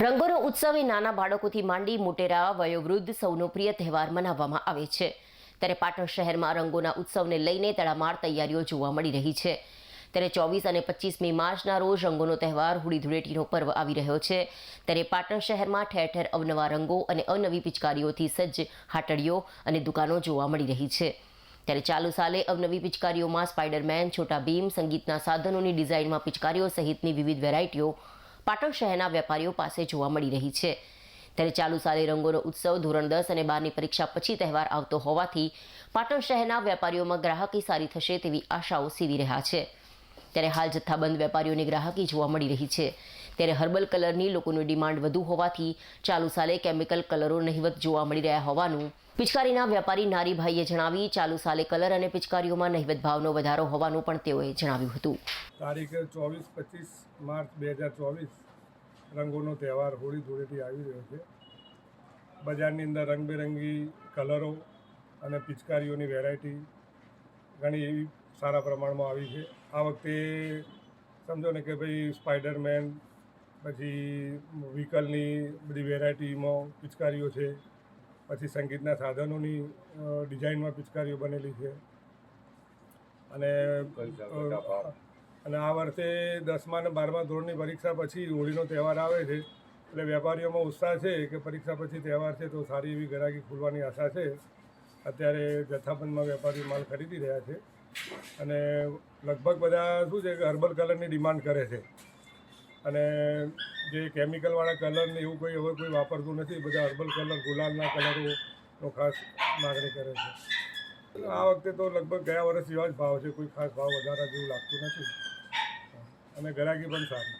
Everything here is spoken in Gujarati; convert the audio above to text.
રંગોનો ઉત્સવ એ નાના બાળકોથી માંડી મોટેરા, વયોવૃદ્ધ સૌનો પ્રિય તહેવાર મનાવવામાં આવે છે. ત્યારે પાટણ શહેરમાં રંગોના ઉત્સવને લઈને તડામાર તૈયારીઓ જોવા મળી રહી છે. ત્યારે ચોવીસ અને પચીસમી માર્ચના રોજ રંગોનો તહેવાર હોળી ધૂળેટીનો પર્વ આવી રહ્યો છે. ત્યારે પાટણ શહેરમાં ઠેર ઠેર અવનવા રંગો અને અવનવી પિચકારીઓથી સજ્જ હાટડીઓ અને દુકાનો જોવા મળી રહી છે. ત્યારે ચાલુ સાલે અવનવી પિચકારીઓમાં સ્પાઈડરમેન, છોટા ભીમ, સંગીતના સાધનોની ડિઝાઇનમાં પિચકારીઓ સહિતની વિવિધ વેરાયટીઓ પાટણ શહેરના વેપારીઓ પાસે જોવા મળી રહી છે. ત્યારે ચાલુ સાલે રંગોનો ઉત્સવ ધોરણ દસ અને બારની પરીક્ષા પછી તહેવાર આવતો હોવાથી પાટણ શહેરના વેપારીઓમાં ગ્રાહકી સારી થશે તેવી આશાઓ સીવી રહ્યા છે. ત્યારે હાલ જથ્થાબંધ વેપારીઓની ગ્રાહકી જોવા મળી રહી છે. ત્યારે હર્બલ કલરની લોકોની ડિમાન્ડ વધુ હોવાથી ચાલુ સાલે કેમિકલ કલરો નહિવત જોવા મળી રહ્યા હોવાનું પિચકારીના વેપારી નારીભાઈએ જણાવી, ચાલુ સાલે કલર અને પિચકારીઓમાં નહિવત ભાવનો વધારો હોવાનું પણ તેઓએ જણાવ્યું હતું. તારીખ ચોવીસ, પચીસ માર્ચ બે હજાર ચોવીસ રંગોનો તહેવાર હોળી ધૂળેટી આવી રહ્યો છે. બજારની અંદર રંગબેરંગી કલરો અને પિચકારીઓની વેરાયટી ઘણી એવી સારા પ્રમાણમાં આવી છે. આ વખતે સમજો ને કે ભાઈ સ્પાઈડરમેન, પછી વ્હીકલની બધી વેરાયટીમાં પિચકારીઓ છે. પછી સંગીતના સાધનોની ડિઝાઇનમાં પિચકારીઓ બનેલી છે. અને અને આ વર્ષે દસમા અને બારમા ધોરણની પરીક્ષા પછી હોળીનો તહેવાર આવે છે. એટલે વેપારીઓમાં ઉત્સાહ છે કે પરીક્ષા પછી તહેવાર છે તો સારી એવી ગ્રાહકી ખુલવાની આશા છે. અત્યારે જથ્થાબંધમાં વેપારીઓ માલ ખરીદી રહ્યા છે. અને લગભગ બધા શું છે કે હર્બલ કલરની ડિમાન્ડ કરે છે. અને જે કેમિકલવાળા કલરને એવું કોઈ હવે કોઈ વાપરતું નથી, બધા હર્બલ કલર, ગુલાલના કલરોનો ખાસ માગણી કરે છે. આ વખતે તો લગભગ ગયા વર્ષ જેવા જ ભાવ છે, કોઈ ખાસ ભાવ વધારા જેવું લાગતું નથી. અને ગરાકી પણ સારી.